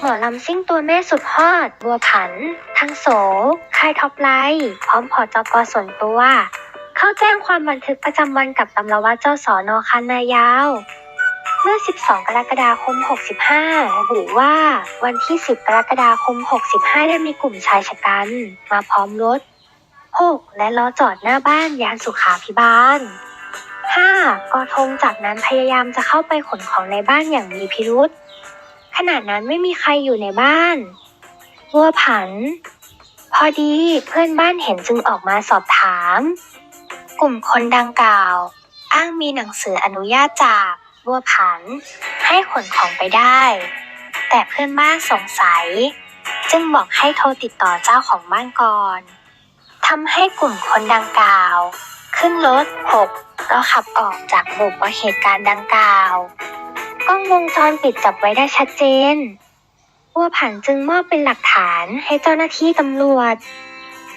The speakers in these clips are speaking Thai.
หมอลำซิ่งตัวแม่สุดฮอด บัวผัน ทั้งโส ค่ายท็อปไลท์พร้อมพอจกส่วนตัว เข้าแจ้งความบันทึกประจำวันกับตำรวจเจ้าสอนอคันนายาว เมื่อ 12 กรกฎาคม 65หรือว่า วันที่ 10 กรกฎาคม 65 ได้มีกลุ่มชายชะกัน มาพร้อมรถ 6 และล้อจอดหน้าบ้านยานสุขาพิบาล 5. กอทงจากนั้นพยายามจะเข้าไปขนของในบ้านอย่างมีพิรุษ ขณะนั้นไม่มีใครอยู่ในบ้านบัวผัน พอดีเพื่อนบ้านเห็นจึงออกมาสอบถาม กลุ่มคนดังกล่าว อ้างมีหนังสืออนุญาตจากบัวผัน ให้ขนของไปได้ แต่เพื่อนบ้านสงสัย จึงบอกให้โทรติดต่อเจ้าของบ้านก่อนทำให้กลุ่มคนดังกล่าว ขึ้นรถหกแล้วขับออกจากบุบเหตุการณ์ดังกล่าว กล้องวงจรปิดจับไว้ได้ชัดเจนบัวผันจึงมอบเป็นหลักฐานให้เจ้าหน้าที่ตำรวจ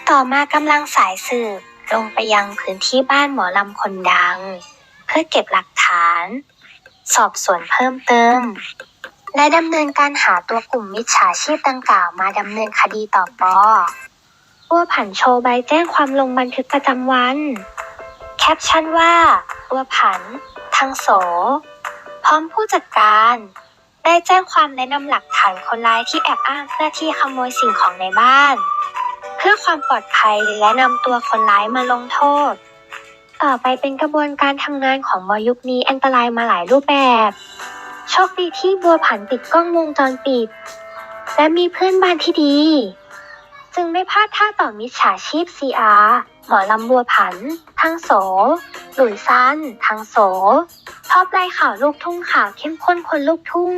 ต่อมากำลังสายสืบลงไปยังพื้นที่บ้านหมอลำคนดัง เพื่อเก็บหลักฐาน สอบสวนเพิ่มเติม และดำเนินการหาตัวกลุ่มมิจฉาชีพดังกล่าวมาดำเนินคดีต่อปอบัวผันโชว์ใบแจ้งความลงบันทึกประจำวัน แคปชั่นว่าบัวผัน ทังโส พร้อมผู้จัดการ ได้แจ้งความและนำหลักฐานคนร้ายที่แอบอ้างเพื่อที่ขโมยสิ่งของในบ้าน เพื่อความปลอดภัยและนำตัวคนร้ายมาลงโทษ ต่อไปเป็นกระบวนการทำงานของมอยุคนี้อันตรายมาหลายรูปแบบโชคดีที่บัวผันติดกล้องวงจรปิด และมีเพื่อนบ้านที่ดี จึงไม่พลาดท่าต่อมิจฉาชีพ CR หมอลำบัวผัน ทั้งโส หลุยซันทั้งโส ชอบไล่ข่าวลูกทุ่งข่าวเข้มข้นคนลูกทุ่ง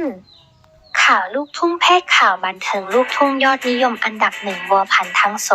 ข่าวลูกทุ่งเพศข่าวบันเทิงลูกทุ่งยอดนิยมอันดับหนึ่งวัวพันทั้งโส